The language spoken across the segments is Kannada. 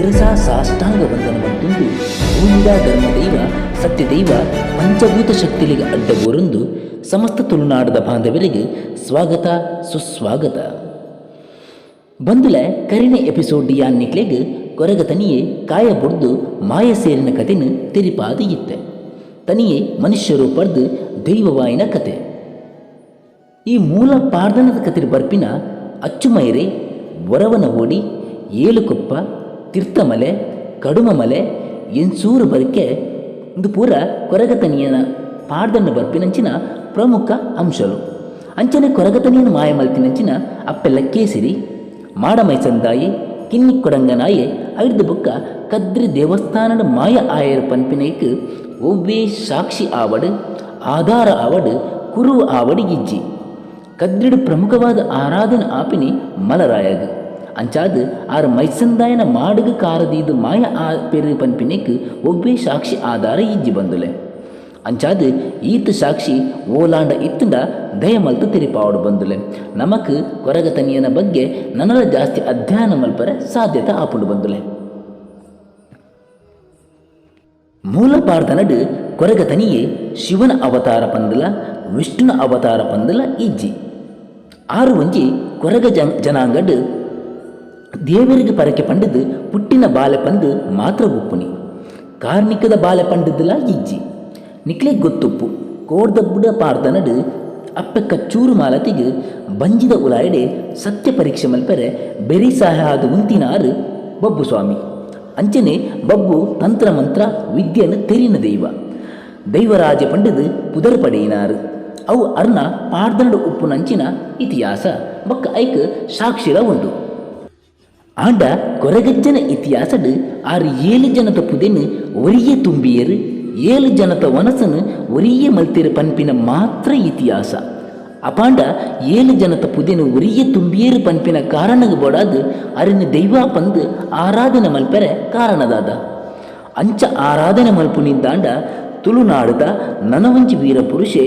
ಶಿರಸ ಸಾಷ್ಟಾಂಗ ಬಂಧನವಂತುಂದು ಭೂಮಿದ ಧರ್ಮದೈವ, ಸತ್ಯದೈವ, ಪಂಚಭೂತ ಶಕ್ತಿಲಿಗೆ ಅಡ್ಡಗೋರೊಂದು ಸಮಸ್ತ ತುಳುನಾಡದ ಬಾಂಧವರಿಗೆ ಸ್ವಾಗತ, ಸುಸ್ವಾಗತ. ಬಂದುಲ ಕರಿನೆ ಎಪಿಸೋಡ್ ಯಾನ್ನಿಕ್ಲೆಗ್ ಕೊರಗ ತನಿಯೇ ಕಾಯ ಬೊಡ್ದು ಮಾಯ ಸೇರಿನ ಕಥೆನ ತಿರಿಪಾದಿ ಇತ್ತೆ ತನಿಯೇ ಮನುಷ್ಯರು ಪಡೆದು ದೈವವಾಯಿನ ಕತೆ. ಈ ಮೂಲ ಪಾರ್ದನದ ಕತಿರ್ ಬರ್ಪಿನ ಅಚ್ಚುಮೈರೆ, ವರವನ ಓಡಿ ಏಳುಕೊಪ್ಪ ತೀರ್ಥಮಲೆ ಕಡುಮಮಲೆ, ಎನ್ಸೂರು ಬರಕ್ಕೆ ಇದು ಪೂರ ಕೊರಗತನಿಯನ ಪಾಡ್ದಂಡ ಬರ್ಪಿನಂಚಿನ ಪ್ರಮುಖ ಅಂಶಲು ಅಂಚನೆ ಕೊರಗತನಿಯನ ಮಾಯ ಮಲ್ತಿನಂಚಿನ ಅಪ್ಪೆಲ್ಲ ಕೇಸಿರಿ, ಮಾಡಮೈಸಂದಾಯಿ ಕಿನ್ನಿ ಕೊಡಂಗನಾಯಿ ಐದು ಬುಕ್ಕ ಕದ್ರಿ ದೇವಸ್ಥಾನದ ಮಾಯ ಆಯರ ಪನ್ಪಿನೈಕ್ ಒವ್ವೇ ಸಾಕ್ಷಿ ಆವಡ್, ಆಧಾರ ಆವಡ್, ಕುರು ಆವಡಿ ಗಿಜ್ಜಿ ಕದ್ರಿಡು ಪ್ರಮುಖವಾದ ಆರಾಧನ ಆಪಿನಿ ಅಂಚಾದ್ ಆರ ಮೈಸಂದಾಯನ ಮಾಡುಗ ಕಾರದೀದು ಮಾಯ ಆ ಪೆರು ಪನ್ಪಿನಿಕ್ ಒಬ್ಬೇ ಸಾಕ್ಷಿ ಆಧಾರ ಇಜ್ಜಿ ಬಂದುಲೆ. ಅಂಚಾದ್ ಈತ ಸಾಕ್ಷಿ ಓಲಾಂಡ ಇತ್ತಂಡ ದಯಮಲ್ತು ತಿರಿಪಾವಡು ಬಂದುಲೆ. ನಮಕ್ ಕೊರಗತನಿಯನ ಬಗ್ಗೆ ನನಲ ಜಾಸ್ತಿ ಅಧ್ಯಯನ ಮಲ್ಪರೆ ಸಾಧ್ಯತೆ ಆಪುಂಡು ಬಂದುಲೆ. ಮೂಲ ಪಾರ್ದನಡ್ ಕೊರಗತನಿಯೇ ಶಿವನ ಅವತಾರ ಪಂದಲ, ವಿಷ್ಣುನ ಅವತಾರ ಪಂದಲ ಇಜ್ಜಿ ಆರು ಒಂಜಿ ಕೊರಗ ಜನ ಜನಾಂಗಡ್ ದೇವರಿಗೆ ಪರಕೆ ಪಂಡದು ಪುಟ್ಟಿನ ಬಾಲೆ ಪಂದು ಮಾತ್ರ ಉಪ್ಪುನಿ. ಕಾರ್ಮಿಕದ ಬಾಲೆ ಪಂಡದಲ ಇಜ್ಜಿ ನಿಕ್ಲೆ ಗೊತ್ತುಪ್ಪು. ಕೋಡ್ದಬ್ಬುಡ ಪಾರ್ದನಡ್ ಅಪ್ಪ ಕಚ್ಚೂರು ಮಾಲತಿಗೆ ಬಂಜಿದ ಉಲಾಯಡೆ ಸತ್ಯ ಪರೀಕ್ಷೆ ಮಲ್ಪರೆ ಬೆರಿ ಸಹಾದ ಉಂತಿನಾರು ಬಬ್ಬು ಸ್ವಾಮಿ. ಅಂಚನೆ ಬಬ್ಬು ತಂತ್ರ ಮಂತ್ರ ವಿದ್ಯೆನ ತೆರಿನ ದೈವ. ದೈವರಾಜ ಪಂಡದು ಪುದರ್ ಪಡೆಯಿನಾರು. ಅವು ಅರ್ನ ಪಾರ್ದನಡು ಉಪ್ಪು ನಂಚಿನ ಇತಿಹಾಸ. ಬಕ್ಕ ಐಕ್ ಸಾಕ್ಷಿರ ಉಂಡು. ಆಂಡ ಕೊರಗಜ್ಜನ ಇತಿಹಾಸಡ್ ಆರು ಏಳು ಜನತ ಪುದೆನ್ ಒರಿಯೇ ತುಂಬಿಯರು, ಏಳು ಜನತ ವನಸನು ಒರಿಯೇ ಮಲ್ತಿರ ಪನ್ಪಿನ ಮಾತ್ರ ಇತಿಹಾಸ. ಅಪಾಂಡ ಏಳು ಜನತ ಪುದೆನು ಒರಿಯೇ ತುಂಬಿಯೇರು ಪನ್ಪಿನ ಕಾರಣಗ ಬೋಡಾದು ಅರಿನ ದೈವ ಪಂದು ಆರಾಧನೆ ಮಲ್ಪರೆ ಕಾರಣದಾದ. ಅಂಚ ಆರಾಧನೆ ಮಲ್ಪುನಿಂದಾಂಡ ತುಳುನಾಡದ ನನವಂಚಿ ವೀರ ಪುರುಷೆ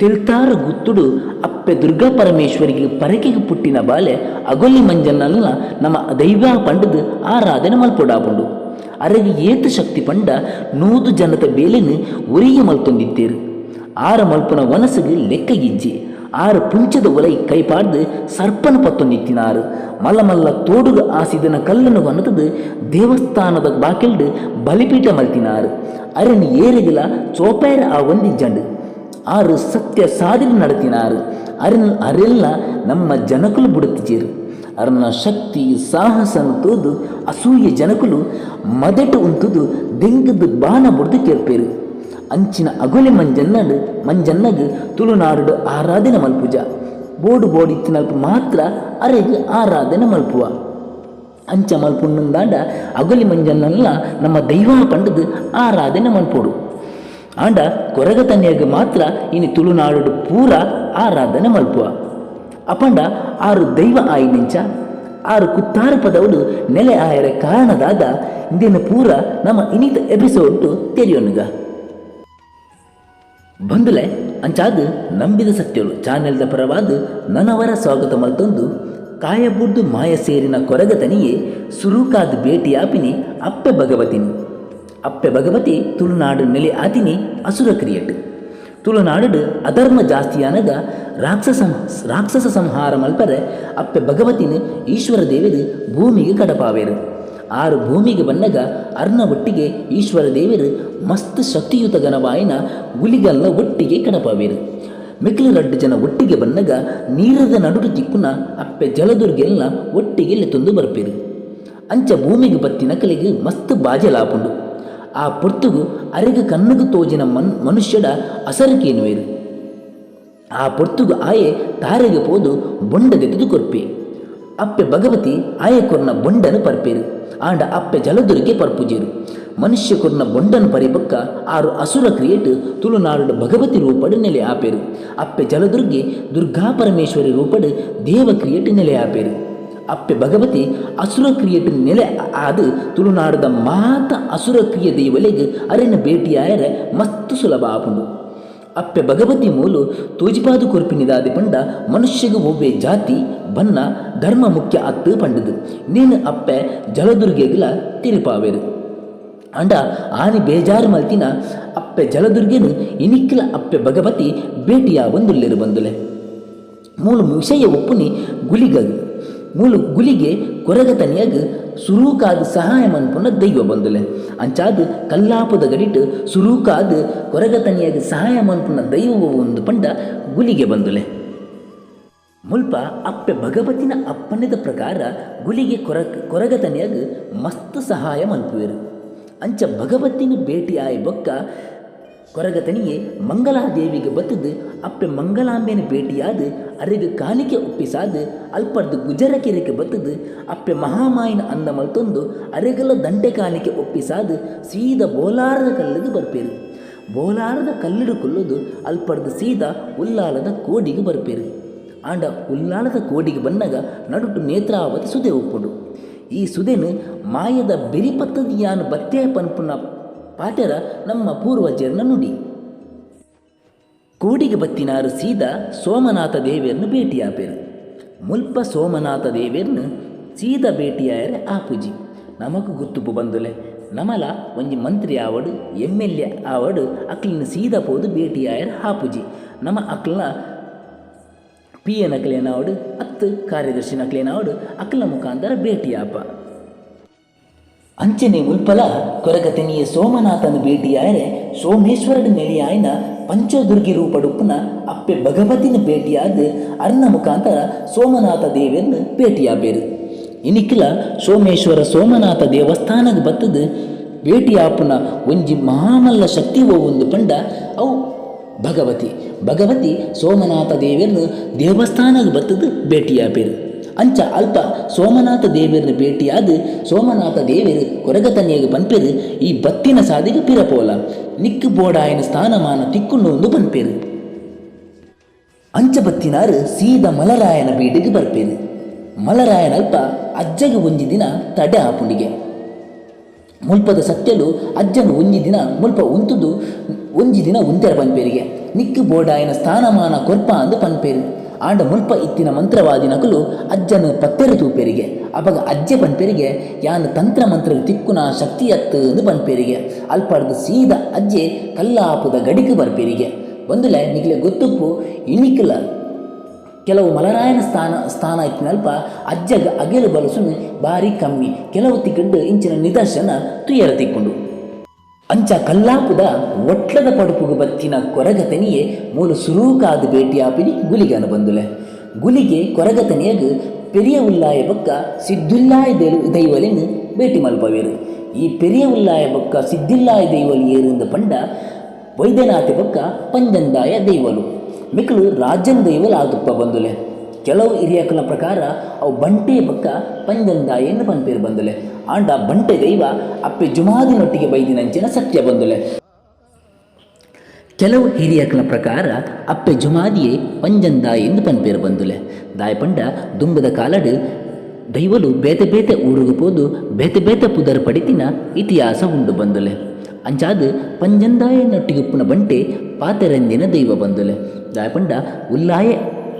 ತಿಳ್ತಾರ ಗುತ್ತುಡು ಅಪ್ಪೆ ದುರ್ಗಾ ಪರಮೇಶ್ವರಿಗೆ ಪರಕೆಗೆ ಪುಟ್ಟಿನ ಬಾಲೆ ಅಗೊಲ್ಲಿ ಮಂಜನ್ನಲ್ಲ ನಮ್ಮ ದೈವ ಪಂಡದ ಆರಾಧನೆ ಮಲ್ಪೊಡಾಪುಂಡು ಅರಗಿ ಏತ ಶಕ್ತಿ ಪಂಡ ನೂದು ಜನತ ಬೇಲೆನು ಒರಿಯ ಮಲ್ತೊಂದಿತ್ತೇರು. ಆರ ಮಲ್ಪುನ ಲೆಕ್ಕ ಗಿಜ್ಜಿ, ಆರು ಪುಂಚದ ಒಲೈ ಕೈಪಾಡ್ದು ಸರ್ಪನ ಪತ್ತೊಂದಿತ್ತಿನಾರು. ಮಲ್ಲ ಮಲ್ಲ ತೋಡುಗ ಆಸಿದನ ಕಲ್ಲನ್ನು ವನತದು ದೇವಸ್ಥಾನದ ಬಾಕೆಲ್ಡು ಬಲಿಪೀಠ ಮಲ್ತಿನಾರು. ಅರನ್ ಏರಿಗಿಲ ಚೋಪೇರ ಆ ಒಂದಿ ಆರು ಸತ್ಯ ಸಾಧಿಲು ನಡೆತಿನಾರು. ಅರಿನ ಅರೆಲ್ಲ ನಮ್ಮ ಜನಕುಲು ಬುಡುತ್ತಿಜೇರು ಅರನ ಶಕ್ತಿ ಸಾಹಸನ ತೋದು ಅಸೂಯ ಜನಕುಲು ಮದೆಟು ಉಂತುದು ದೆಂಗದು ಬಾಣ ಬುಡ್ದು ಕೇಳ್ಪೇರು. ಅಂಚಿನ ಅಗೊಲೆ ಮಂಜನ್ನಡ್, ಮಂಜನ್ನಗ್ ತುಳುನಾಡು ಆರಾಧನೆ ಮಲ್ಪುಜ. ಬೋಡು ಬೋಡಿತ್ತಿನಲ್ಪ ಮಾತ್ರ ಅರೆಗ್ ಆರಾಧನೆ ಮಲ್ಪುವ. ಅಂಚ ಮಲ್ಪುಂಡಾಂಡ ಅಗೊಲಿ ಮಂಜನ್ನೆಲ್ಲ ನಮ್ಮ ದೈವ ಪಂಡದು ಆರಾಧನೆ ಮಲ್ಪೋಡು. ಆಂಡ ಕೊರಗ ಮಾತ್ರ ಇನ್ನು ತುಳುನಾಡು ಪೂರ ಆರಾಧನೆ ಮಲ್ಪುವ. ಅಪಂಡ ಆರು ದೈವ ಆಯ್ನಿಂಚ ಆರು ಕುತ್ತಾರ ಪದವಡು ನೆಲೆ ಆಯರ ಕಾರಣದಾದ ಇಂದಿನ ಪೂರ ನಮ್ಮ ಇನಿತ ಎಪಿಸೋಡ್ ತೆರೆಯೋನುಗ ಬಂದುಲೆ, ಅಂಚಾದ ನಂಬಿದ ಸತ್ಯಳು ಚಾನೆಲ್ದ ಪರವಾದ ನನವರ ಸ್ವಾಗತ ಮಲ್ತೊಂದು, ಕಾಯಬುರ್ದು ಮಾಯ ಸೇರಿನ ಕೊರಗತನಿಯೇ ಸುರುಕಾದ ಭೇಟಿಯಾಪಿನಿ ಅಪ್ಪೆ ಭಗವತಿನಿ. ಅಪ್ಪೆ ಭಗವತಿ ತುಳುನಾಡು ನೆಲೆ ಆತಿನಿ ಅಸುರ ಕ್ರಿಯಟ್. ತುಳುನಾಡು ಅಧರ್ಮ ಜಾಸ್ತಿಯಾನಗ ರಾಕ್ಷಸ ರಾಕ್ಷಸ ಸಂಹಾರ ಮಲ್ಪರೆ ಅಪ್ಪೆ ಭಗವತಿನ ಈಶ್ವರ ದೇವರು ಭೂಮಿಗೆ ಕಡಪಾವೇರು. ಆರು ಭೂಮಿಗೆ ಬಂದಾಗ ಅರ್ನ ಒಟ್ಟಿಗೆ ಈಶ್ವರ ದೇವರು ಮಸ್ತ್ ಶಕ್ತಿಯುತ ಗಣವಾಯಿನ ಗುಲಿಗಲ್ಲ ಒಟ್ಟಿಗೆ ಕಡಪಾವೇರು. ಮಿಕ್ಲು ರಡ್ಡು ಜನ ಒಟ್ಟಿಗೆ ಬಂದಾಗ ನೀರದ ನಡುಡು ತಿಕ್ಕುನ ಅಪ್ಪೆ ಜಲದುರ್ಗೆಲ್ಲ ಒಟ್ಟಿಗೆ ತಂದು ಬರ್ಪೇರು. ಅಂಚ ಭೂಮಿಗೆ ಬತ್ತಿನ ಕಲೆಗೆ ಮಸ್ತ್ ಬಾಜಲಾಪುಂಡು. ಆ ಪೊರ್ತುಗು ಅರಿಗ ಕಣ್ಣುಗು ತೋಜಿನ ಮನ್, ಮನುಷ್ಯಡ ಅಸರಕೇನುವೇರು ಆ ಪೊರ್ತುಗು ಆಯೆ ತಾರೆಗೆ ಪೋದು ಬೊಂಡದೆದು ಕೊರ್ಪೆ ಅಪ್ಪೆ ಭಗವತಿ ಆಯೆ ಕೊರ್ನ ಬೊಂಡನ ಪರ್ಪೇರು. ಆಂಡ ಅಪ್ಪೆ ಜಲದುರ್ಗೆ ಪರ್ಪುಜೇರು. ಮನುಷ್ಯ ಕೊರ್ನ ಬೊಂಡನ ಪರಿಪಕ್ಕ ಆರು ಅಸುರ ಕ್ರಿಯೇಟ್ ತುಳುನಾಡು ಭಗವತಿ ರೂಪಡು ನೆಲೆ ಆಪೇರು. ಅಪ್ಪೆ ಜಲದುರ್ಗೆ ದುರ್ಗಾ ಪರಮೇಶ್ವರಿ ರೂಪಡು ದೇವ ಕ್ರಿಯೇಟ್ ನೆಲೆ ಆಪೇರು. ಅಪ್ಪೆ ಭಗವತಿ ಅಸುರ ಕ್ರಿಯೆಟ್ ನೆಲೆ ಆದು ತುಳುನಾಡದ ಮಾತ ಅಸುರ ಕ್ರಿಯೆ ದೈವಲೆಗ್ ಅರೆನ ಭೇಟಿಯಾಯರೆ ಮಸ್ತ್ ಸುಲಭ ಆಪುಂಡು. ಅಪ್ಪೆ ಭಗವತಿ ಮೂಲು ತೋಜಿಪಾದು ಕೊರ್ಪಿನಿದಾದಿ ಪಂಡ ಮನುಷ್ಯಗೆ ಒವ್ವೆ ಜಾತಿ ಬನ್ನ ಧರ್ಮ ಮುಖ್ಯ ಅತ್ತು ಪಂಡದು. ನೀನು ಅಪ್ಪೆ ಜಲದುರ್ಗೆಗಲ ತಿರುಪಾವೆರು. ಅಂಡ ಆನಿ ಬೇಜಾರು ಮಲ್ತಿನ ಅಪ್ಪೆ ಜಲದುರ್ಗೆನು ಇನಿಕ್ಕಿಲ ಅಪ್ಪೆ ಭಗವತಿ ಭೇಟಿಯ ಬಂದುಲೆ. ಮೂಲು ವಿಷಯ ಒಪ್ಪುನಿ ಗುಲಿಗದು. ಮೂಲು ಗುಲಿಗೆ ಕೊರಗತನಿಯಾಗ ಸುರೂಕಾದ ಸಹಾಯ ಮನ್ಪುನ ದೈವ ಬಂದುಲೆ ಅಂಚಾದ ಕಲ್ಲಾಪದ ಗಡಿಟ್ ಸುರೂಕಾದ ಕೊರಗತನಿಯಾಗ ಸಹಾಯ ಮನ್ಪುನ ದೈವ ಒಂದು ಪಂಡ ಗುಲಿಗೆ ಬಂದಲೆ ಮುಲ್ಪ ಅಪ್ಪೆ ಭಗವತಿನ ಅಪ್ಪನೆದ ಪ್ರಕಾರ ಗುಲಿಗೆ ಕೊರ ಕೊರಗತನಿಯಾಗ ಮಸ್ತ್ ಸಹಾಯ ಮಲ್ಪುವೆರು ಅಂಚ ಭಗವತಿನ ಭೇಟಿಯಾಯ ಬೊಕ್ಕ ಕೊರಗತನಿಗೆ ಮಂಗಲಾದೇವಿಗೆ ಬತ್ತದು, ಅಪ್ಪೆ ಮಂಗಲಾಂಬೆನ ಭೇಟಿಯಾದ ಅರಿಗೆ ಕಾಣಿಕೆ ಒಪ್ಪಿಸಾದ ಅಲ್ಪರ್ದು ಗುಜರಕೆರೆಗೆ ಬತ್ತದು, ಅಪ್ಪೆ ಮಹಾಮಾಯಿನ ಅಂದ ಮಲ್ತೊಂದು ಅರೆಗಲ ದಂಡೆ ಕಾಣಿಕೆ ಒಪ್ಪಿಸಾದ, ಸೀದ ಬೋಲಾರದ ಕಲ್ಲಿಗೆ ಬರ್ಪೇರು. ಬೋಲಾರದ ಕಲ್ಲಿಡು ಕೊಲ್ಲದು ಅಲ್ಪರ್ದು ಸೀದ ಉಲ್ಲಾಲದ ಕೋಡಿಗೆ ಬರ್ಪೇರು. ಆಂಡ ಉಲ್ಲಾಲದ ಕೋಡಿಗೆ ಬಂದಾಗ ನಡುಟು ನೇತ್ರಾವತಿ ಸುದೆ ಒಪ್ಪುಡು. ಈ ಸುದೆನು ಮಾಯದ ಬೆರಿಪತ್ತದಿಯಾನು ಬತ್ತೆ ಪನ್ಪುನ ಪಾಟರ ನಮ್ಮ ಪೂರ್ವಜರನ್ನ ನುಡಿ. ಕೂಡಿಗೆ ಬತ್ತಿನಾರು ಸೀದಾ ಸೋಮನಾಥ ದೇವಿಯನ್ನು ಭೇಟಿಯಾಪೆರು. ಮುಲ್ಪ ಸೋಮನಾಥ ದೇವಿಯನ್ನು ಸೀದಾ ಭೇಟಿಯಾಯರೆ ಆಪುಜಿ. ನಮಗೂ ಗುರ್ತುಪು ಬಂದುಲೆ. ನಮಲ ಒಂಜಿ ಮಂತ್ರಿ ಆವಡು ಎಂ ಎಲ್ ಎ ಆವಡು, ಅಕ್ಲಿನ ಸೀದಾ ಪೋದು ಭೇಟಿಯಾಯರೆ ಹಾಪುಜಿ ನಮ್ಮ ಅಕ್ಲನ ಪಿ ಎ ನಕಲೇನಾವಡು ಹತ್ತು ಕಾರ್ಯದರ್ಶಿ ನಕಲೇನಾವಡು, ಅಕ್ಲ ಮುಖಾಂತರ ಭೇಟಿಯಾಪ. ಅಂಚನೆ ಉಲ್ಪಲ ಕೊರಗತನಿಯ ಸೋಮನಾಥನ ಭೇಟಿಯಾಯರೆ ಸೋಮೇಶ್ವರನ ನೆಲೆಯಾಯನ ಪಂಚದುರ್ಗಿ ರೂಪಡುಪ್ಪನ ಅಪ್ಪೆ ಭಗವತಿನ ಭೇಟಿಯಾದ ಅರ್ನ ಮುಖಾಂತರ ಸೋಮನಾಥ ದೇವಿಯನ್ನು ಭೇಟಿಯಾಬೇರು ಇನಿಕ್ಕಿಲ ಸೋಮೇಶ್ವರ ಸೋಮನಾಥ ದೇವಸ್ಥಾನದ ಬತ್ತದ ಭೇಟಿಯಾಪುನ ಒಂಜಿ ಮಹಾಮಲ್ಲ ಶಕ್ತಿ ಒಂದು ಪಂಡ ಅವು ಭಗವತಿ. ಭಗವತಿ ಸೋಮನಾಥ ದೇವಿಯನ್ನು ದೇವಸ್ಥಾನದ ಬತ್ತದ ಭೇಟಿಯಾಪೇರು ಅಂಚ ಅಲ್ಪ ಸೋಮನಾಥ ದೇವಿಯರನ್ನು ಭೇಟಿಯಾದ ಸೋಮನಾಥ ದೇವಿಯರು ಕೊರಗತನಿಯಾಗಿ ಪನ್ಪೇರು ಈ ಬತ್ತಿನ ಸಾಧಿಗೆ ಪಿರಪೋಲ. ನಿಕ್ಕು ಬೋಡಾಯನ ಸ್ಥಾನಮಾನ ತಿಕ್ಕುಂಡು ಒಂದು ಪನ್ಪೇರು ಅಂಚ ಬತ್ತಿನಾರು ಸೀದ ಮಲರಾಯನ ಬೀಡಿಗೆ ಬರ್ಪೇರು. ಮಲರಾಯನಲ್ಪ ಅಜ್ಜಗೆ ಒಂಜಿ ದಿನ ತಡೆ ಆಪುಂಡಿಗೆ ಮುಲ್ಪದ ಸತ್ಯಲು ಅಜ್ಜನು ಒಂಜಿ ದಿನ ಮುಲ್ಪ ಉಂತುದು, ಒಂಜಿ ದಿನ ಉಂತೆರ ಪನ್ಪೇರಿಗೆ ನಿಕ್ಕು ಬೋಡಾಯನ ಸ್ಥಾನಮಾನ ಕೊರ್ಪ ಅಂದು ಪನ್ಪೇರು ಆಂಡ ಮುಲ್ಪ ಇತ್ತಿನ ಮಂತ್ರವಾದಿ ನಕಲು ಅಜ್ಜನು ಪತ್ತೆರು ಪೆರಿಗೆ. ಅವಾಗ ಅಜ್ಜೆ ಪನ್ಪೇರಿಗೆ, ಯಾನು ತಂತ್ರ ಮಂತ್ರ ತಿಕ್ಕುನ ಶಕ್ತಿ ಅತ್ತು ಎಂದು ಪನ್ಪೇರಿಗೆ. ಸೀದ ಅಜ್ಜೆ ಕಲ್ಲಾಪುದ ಗಡಿಗೆ ಬರ್ಪೆರಿಗೆ. ಒಂದುಲೆ ನಿಗ್ಲೆ ಗೊತ್ತುಪ್ಪು, ಇಣಿಕಲ ಕೆಲವು ಮಲರಾಯನ ಸ್ಥಾನ ಸ್ಥಾನ ಇತ್ತಿನಲ್ಪ ಅಜ್ಜಗ ಅಗೆಲು ಬಲಸುನು ಭಾರಿ ಕಮ್ಮಿ. ಕೆಲವು ತಿಕ್ಕಂಡು ಇಂಚಿನ ನಿದರ್ಶನ ತುಯರ ತಿಕ್ಕೊಂಡು. ಅಂಚ ಕಲ್ಲಾಪುದ ಒಟ್ಲದ ಪಡುಪುಗು ಬತ್ತಿನ ಕೊರಗತನಿಯೇ ಮೂಲು ಸುರೂಕಾದ ಭೇಟಿಯಾಪಿನಿ ಗುಲಿಗನು ಬಂದುಲೆ. ಗುಲಿಗೆ ಕೊರಗತನಿಯಾಗ ಪೆರಿಯ ಉಲ್ಲಾಯ ಬೊಕ್ಕ ಸಿದ್ದುಲ್ಲಾಯ ದೇಲು ದೈವಲೆನ್ನು ಭೇಟಿ ಮಲ್ಪವೇರು. ಈ ಪೆರಿಯ ಉಲ್ಲಾಯ ಬೊಕ್ಕ ಸಿದ್ದಿಲ್ಲಾಯ ದೈವಲು ಏರಿಂದ ಪಂಡ ವೈದ್ಯನಾಥ ಬೊಕ್ಕ ಪಂಜಂದಾಯ ದೈವಲು. ಮಿಕ್ಕಲು ರಾಜನ್ ದೈವಲು ಆದುಪ್ಪ ಬಂದುಲೆ. ಕೆಲವು ಹಿರಿಯಕಲ ಪ್ರಕಾರ, ಅವು ಬಂಟೆ ಬಕ್ಕ ಪಂಜಂದಾಯನ್ನು ಪನ್ಪೇರು ಬಂದಲೆ. ಆಂಡ ಬಂಟೆ ದೈವ ಅಪ್ಪೆ ಜುಮಾದಿನೊಟ್ಟಿಗೆ ಬೈದಿನಂಚಿನ ಸತ್ಯ ಬಂದಲೆ. ಕೆಲವು ಹಿರಿಯಕಲ ಪ್ರಕಾರ, ಅಪ್ಪೆ ಜುಮಾದಿಯೇ ಪಂಜಂದ ಎಂದು ಪನ್ಪೇರು ಬಂದುಲೆ. ದಾಯಪಂಡ ದುಂಬದ ಕಾಲಡು ದೈವಲು ಬೇತೆ ಬೇತೆ ಊರುಗು ಪೋದು ಬೇತೆ ಬೇತೆ ಪುದರ್ ಪಡಿತಿನ ಇತಿಹಾಸ ಉಂಡು ಬಂದುಲೆ. ಅಂಚಾದು ಪಂಜಂದಾಯನೊಟ್ಟಿಗುಪ್ಪುನ ಬಂಟೆ ಪಾತೆರೆಂದಿನ ದೈವ ಬಂದುಲೆ. ದಾಯಪಂಡ ಉಲ್ಲಾಯ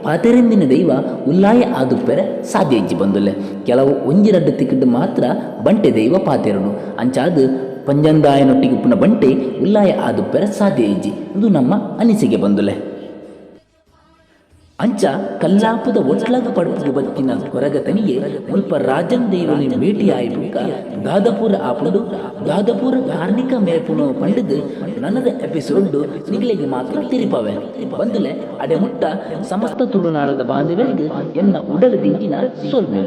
ಪಾತೆರೆಂದಿನ ದೈವ ಉಲ್ಲಾಯ ಆದುಪ್ಪೆರೆ ಸಾಧ್ಯ ಇಜ್ಜಿ ಬಂದುಲೆ ಕೆಲವು ಒಂಜಿರಡ್ಡು ತಿಕ್ಕಿದ್ದು ಮಾತ್ರ ಬಂಟೆ ದೈವ ಪಾತೆರನು ಅಂಚಾದು ಪುನಃ ಬಂಟೆ ಉಲ್ಲಾಯ ಆದುಪ್ಪೆರೆ ಸಾಧ್ಯ ಇಜ್ಜಿ. ಇದು ನಮ್ಮ ಅನಿಸಿಕೆ ಬಂದುಲೆ ಅಂಚ ಕಲ್ಲಾಪದ ಒಟ್ಲಗ ಪಡುವುದು ಬತ್ತಿನ ಕೊರಗತನಿಗೆ ಮುಲ್ಪ ರಾಜನ್ ದೇವನಿ ಭೇಟಿ ಆಯ್ಬುಕ ದಾದಪುರ ಆಪುಂಡು ದಾದಪುರ ಕಾರ್ಣಿಕ ಮೇಪುನ ಪಂಡಿದು ನನ್ನದ ಎಪಿಸೋಡ್ ನಿಗಲಿಗೆ ಮಾತ್ರ ತಿರಿಪವೆ. ಬಂದಲೆ ಅಡೆ ಮುಟ್ಟ ಸಮಸ್ತ ತುಳುನಾಡದ ಬಾಂಧವರಿಗೆ ಎನ್ನ ಉಡಲ ದಿಂಜಿನ ಸೋಲ್ಮೆ.